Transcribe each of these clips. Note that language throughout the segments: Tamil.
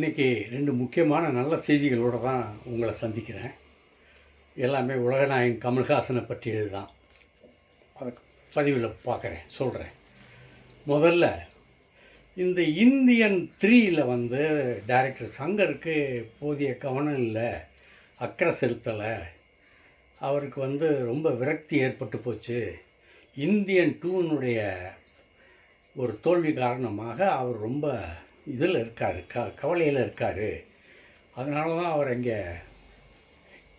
இன்றைக்கி ரெண்டு முக்கியமான நல்ல செய்திகளோடு தான் உங்களை சந்திக்கிறேன். எல்லாமே உலகநாயகன் கமல்ஹாசனை பற்றியது தான் அதை பதிவில் பார்க்குறேன் சொல்கிறேன் முதல்ல இந்த இந்தியன் த்ரீயில் வந்து டைரக்டர் சங்கருக்கு போதிய கவனம் இல்லை அக்கறை செலுத்தலை. அவருக்கு வந்து ரொம்ப விரக்தி ஏற்பட்டு போச்சு. இந்தியன் டூனுடைய ஒரு தோல்வி காரணமாக அவர் ரொம்ப இதில் இருக்கார் க கவலையில் இருக்கார். அதனால தான் அவர் இங்கே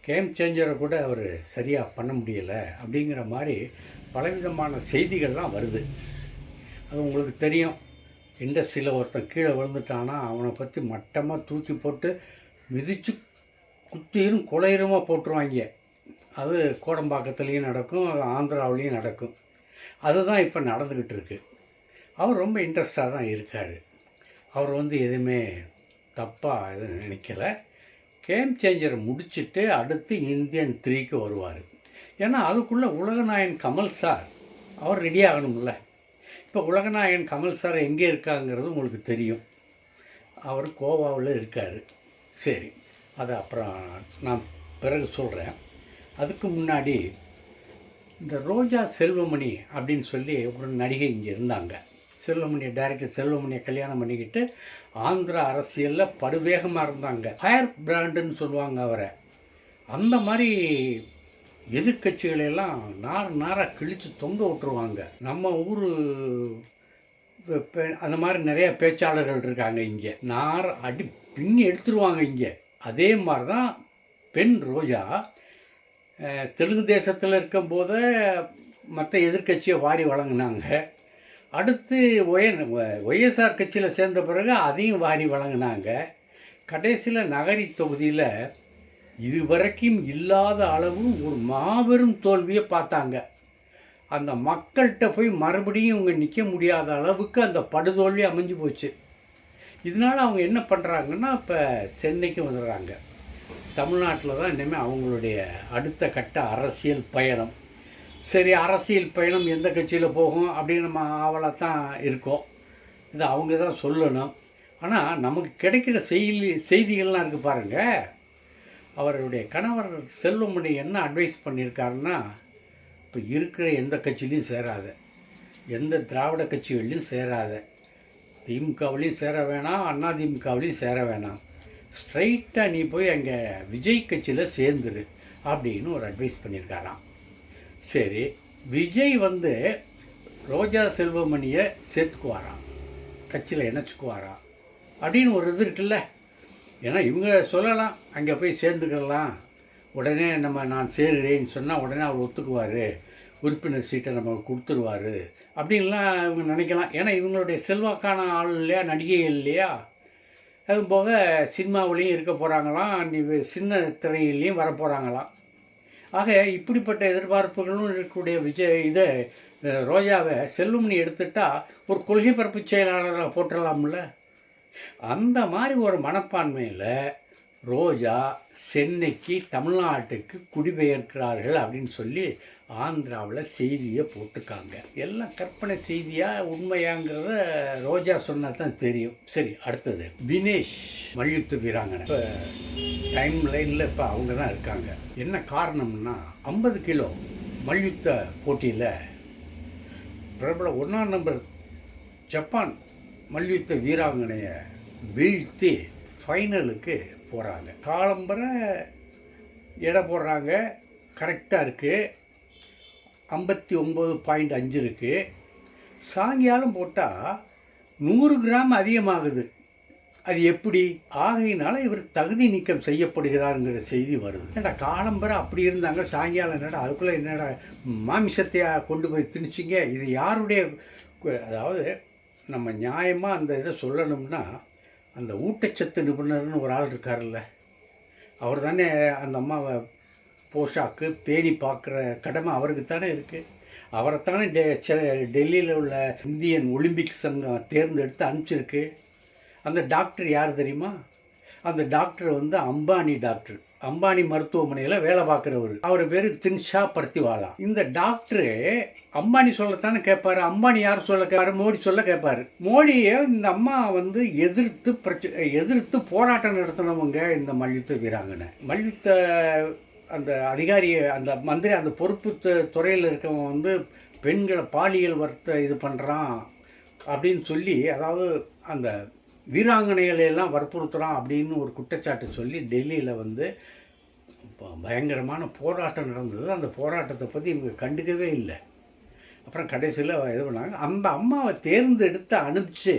கேம் சேஞ்சரை கூட அவர் சரியாக பண்ண முடியலை அப்படிங்கிற மாதிரி பலவிதமான செய்திகள்லாம் வருது. அது உங்களுக்கு தெரியும். இண்டஸ்ட்ரியில் ஒருத்தன் கீழே விழுந்துட்டானா அவனை பற்றி மட்டமாக தூக்கி போட்டு மிதித்து குத்திரும் குலையுமா போட்டுருவாங்க. அது கோடம்பாக்கத்துலேயும் நடக்கும் அது ஆந்திராவிலையும் நடக்கும். அதுதான் இப்போ நடந்துக்கிட்டு இருக்கு. அவர் ரொம்ப இன்ட்ரெஸ்டாக தான் இருக்கார். அவர் வந்து எதுவுமே தப்பாக எதுவும் நினைக்கல. கேம் சேஞ்சரை முடிச்சுட்டு அடுத்து இந்தியன் த்ரீக்கு வருவார். ஏன்னா அதுக்குள்ளே உலகநாயன் கமல் சார் அவர் ரெடி ஆகணும்ல. இப்போ உலகநாயகன் கமல் சார் எங்கே இருக்காங்கிறது உங்களுக்கு தெரியும். அவர் கோவாவில் இருக்கார். சரி அது அப்புறம் நான் பிறகு சொல்கிறேன் அதுக்கு முன்னாடி இந்த ரோஜா செல்வமணி அப்படின்னு சொல்லி ஒரு நடிகை இங்கே இருந்தாங்க. செல்வமணியை டைரக்டர் செல்வமணியை கல்யாணம் பண்ணிக்கிட்டு ஆந்திரா அரசியலில் படுவேகமாக இருந்தாங்க. ஃபயர் பிராண்டுன்னு சொல்லுவாங்க அவரை. அந்த மாதிரி எதிர்கட்சிகளெல்லாம் நார் நாராக கிழித்து தொங்க விட்டுருவாங்க. நம்ம ஊர் அந்த மாதிரி நிறைய பேச்சாளர்கள் இருக்காங்க இங்கே. நார் அடி பின்னி எடுத்துருவாங்க இங்கே. அதே மாதிரி தான் பெண் ரோஜா தெலுங்கு தேசத்தில் இருக்கும்போது மற்ற எதிர்க்கட்சியை வாரி வழங்கினாங்க. அடுத்து ஒய ஒய்எஸ்ஆர் கட்சியில் சேர்ந்த பிறகு அதையும் வாரி வழங்கினாங்க. கடைசியில் நகரி தொகுதியில் இதுவரைக்கும் இல்லாத அளவு ஒரு மாபெரும் தோல்வியை பார்த்தாங்க. அந்த மக்கள்கிட்ட போய் மறுபடியும் இவங்க நிற்க முடியாத அளவுக்கு அந்த படுதோல்வி அமைஞ்சு போச்சு. இதனால் அவங்க என்ன பண்ணுறாங்கன்னா இப்போ சென்னைக்கு வந்துடுறாங்க. தமிழ்நாட்டில் தான் இனிமேல் அவங்களுடைய அடுத்த கட்ட அரசியல் பயணம். சரி அரசியல் பயணம் எந்த கட்சியில் போகும் அப்படின்னு நம்ம ஆவலாக தான் இருக்கோம். இது அவங்க தான் சொல்லணும். ஆனால் நமக்கு கிடைக்கிற செய்தி செய்திகள்லாம் இருக்குது பாருங்கள் அவருடைய கணவர் செல்வமணி என்ன அட்வைஸ் பண்ணியிருக்காருன்னா இப்போ இருக்கிற எந்த கட்சியிலையும் சேராத. எந்த திராவிட கட்சிகள்லையும் சேராத. திமுகவிலையும் சேர வேணாம் அண்ணா திமுகவிலையும் சேர வேணாம். ஸ்ட்ரைட்டாக நீ போய் அங்கே விஜய் கட்சியில் சேர்ந்துரு அப்படின்னு ஒரு அட்வைஸ் பண்ணியிருக்காராம். சரி விஜய் வந்து ரோஜா செல்வமணியை சேர்த்துக்குவாராம். கட்சியில் இணைச்சிக்குவாராம். அப்படின்னு ஒரு இது இருக்குல்ல. ஏன்னா இவங்க சொல்லலாம் அங்கே போய் சேர்ந்துக்கலாம். உடனே நம்ம நான் சேருறேன்னு சொன்னால் உடனே அவர் ஒத்துக்குவார். உறுப்பினர் சீட்டை நம்ம கொடுத்துருவாரு. அப்படின்லாம் இவங்க நினைக்கலாம். ஏன்னா இவங்களுடைய செல்வாக்கான ஆள் இல்லையா நடிகை இல்லையா? அதுவும் போக சினிமாவிலையும் இருக்க போகிறாங்களாம் நீ சின்ன திரையிலையும் வர போகிறாங்களாம் ஆக இப்படிப்பட்ட எதிர்பார்ப்புகளும் இருக்கக்கூடிய விஜய் இதை ரோஜாவை செல்வமணி எடுத்துட்டா ஒரு கொள்கை பரப்பு செயலாளராக போட்டுடலாம்ல அந்த மாதிரி ஒரு மனப்பான்மையில் ரோஜா சென்னைக்கு தமிழ்நாட்டுக்கு குடிபெயர்க்கிறார்கள் அப்படின்னு சொல்லி ஆந்திராவில் செய்தியை போட்டிருக்காங்க எல்லாம் கற்பனை செய்தியாக உண்மையாங்கிறத ரோஜா சொன்னா தான் தெரியும். சரி அடுத்தது. வினேஷ் மல்யுத்த வீராங்கனை. இப்போ டைம் லைனில் இப்போ அவங்க தான் இருக்காங்க. என்ன காரணம்னா ஐம்பது கிலோ மல்யுத்த போட்டியில் பிரபல ஒன்றாம் நம்பர் ஜப்பான் மல்யுத்த வீராங்கனையை வீழ்த்தி ஃபைனலுக்கு போகிறாங்க காலம்பரை எடை போடுறாங்க. கரெக்டாக இருக்குது ஐம்பத்தி ஒம்பது பாயிண்ட் அஞ்சு இருக்குது சாயங்காலம் போட்டால் நூறு கிராம் அதிகமாகுது. அது எப்படி? ஆகையினால இவர் தகுதி நீக்கம் செய்யப்படுகிறாருங்கிற செய்தி வருது. ஏன்டா காலம்பரை அப்படி இருந்தாங்க. சாயங்காலம் என்னடா அதுக்குள்ளே என்னடா மாமிசத்தை கொண்டு போய் திணிச்சிங்க? இது யாருடைய அதாவது நம்ம நியாயமாக அந்த இதை சொல்லணும்னா அந்த ஊட்டச்சத்து நிபுணர்னு ஒரு ஆள் இருக்கார்ல அவர் தானே அந்த அம்மாவை போஷாக்கு பேணி பார்க்குற கடமை அவருக்கு தானே இருக்குது அவரைத்தானே டெ டெல்லியில் உள்ள இந்தியன் ஒலிம்பிக் சங்கம் தேர்ந்தெடுத்து அனுப்பிச்சிருக்கு. அந்த டாக்டர் யார் தெரியுமா? அந்த டாக்டர் வந்து அம்பானி டாக்டர். அம்பானி மருத்துவமனையில் வேலை பார்க்குறவர். அவர் பேர் தின்ஷா பர்த்திவாலா இந்த டாக்டரு அம்பானி சொல்லத்தானே கேட்பார் அம்பானி யார் சொல்ல கேட்பார் மோடி சொல்ல கேட்பாரு மோடியை இந்த அம்மா வந்து எதிர்த்து பிரச்ச எதிர்த்து போராட்டம் நடத்தினவங்க இந்த மல்யுத்த வீராங்கனை. மல்யுத்த அந்த அதிகாரியை அந்த மந்திரி அந்த பொறுப்பு துறையில் இருக்கவன் வந்து பெண்களை பாலியல் வர்த்த இது பண்ணுறான் அப்படின்னு சொல்லி அதாவது அந்த வீராங்கனைகளை எல்லாம் அப்படின்னு ஒரு குற்றச்சாட்டு சொல்லி டெல்லியில் வந்து ப- பயங்கரமான போராட்டம் நடந்தது. அந்த போராட்டத்தை பற்றி இவங்க கண்டுக்கவே இல்லை. அப்புறம் கடைசியில் இது பண்ணாங்க? அந்த அம்மாவை தேர்ந்தெடுத்து அனுப்பிச்சு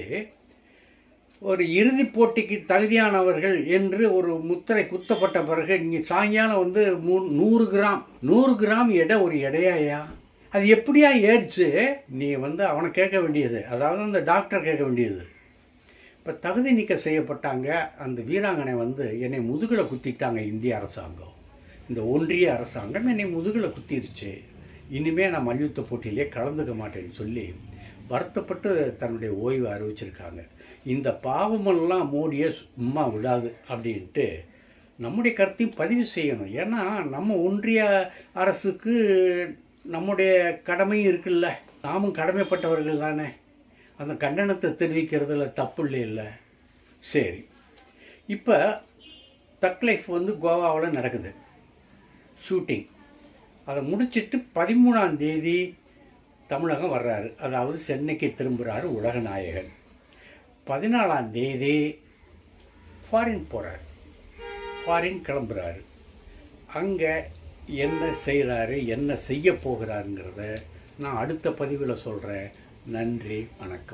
ஒரு இறுதிப் போட்டிக்கு தகுதியானவர்கள் என்று ஒரு முத்திரை குத்தப்பட்ட பிறகு நீங்கள் சாயங்காலம் வந்து மூ நூறு கிராம் நூறு கிராம் எடை ஒரு எடையாயா அது எப்படியா ஏறிச்சு? நீ வந்து அவனை கேட்க வேண்டியது அதாவது அந்த டாக்டர் கேட்க வேண்டியது. இப்போ தகுதி நீக்கம் செய்யப்பட்டாங்க அந்த வீராங்கனை வந்து என்னை முதுகில் குத்திட்டாங்க இந்திய அரசாங்கம். இந்த ஒன்றிய அரசாங்கம் என்னை முதுகில் குத்திருச்சு. இனிமேல் நான் மல்யுத்த போட்டியிலே கலந்துக்க மாட்டேன்னு சொல்லி வருத்தப்பட்டு தன்னுடைய ஓய்வை அறிவிச்சிருக்காங்க. இந்த பாவமெல்லாம் மோடியை சும்மா விடாது அப்படின்ட்டு நம்முடைய கருத்தையும் பதிவு செய்யணும். ஏன்னா நம்ம ஒன்றிய அரசுக்கு நம்முடைய கடமையும் இருக்குல்ல. நாமும் கடமைப்பட்டவர்கள் தானே. அந்த கண்டனத்தை தெரிவிக்கிறதுல தப்பு இல்லை சரி. இப்போ தக் லைஃப் வந்து கோவாவில் நடக்குது. ஷூட்டிங். அதை முடிச்சிட்டு பதிமூணாம் தேதி தமிழகம் வர்றாரு. அதாவது சென்னைக்கு திரும்புகிறாரு உலகநாயகன் பதினாலாம் தேதி ஃபாரின் போகிறார் ஃபாரின் கிளம்புறாரு. அங்கே என்ன செய்கிறாரு என்ன செய்ய போகிறாருங்கிறத நான் அடுத்த பதிவில் சொல்கிறேன் நன்றி வணக்கம்.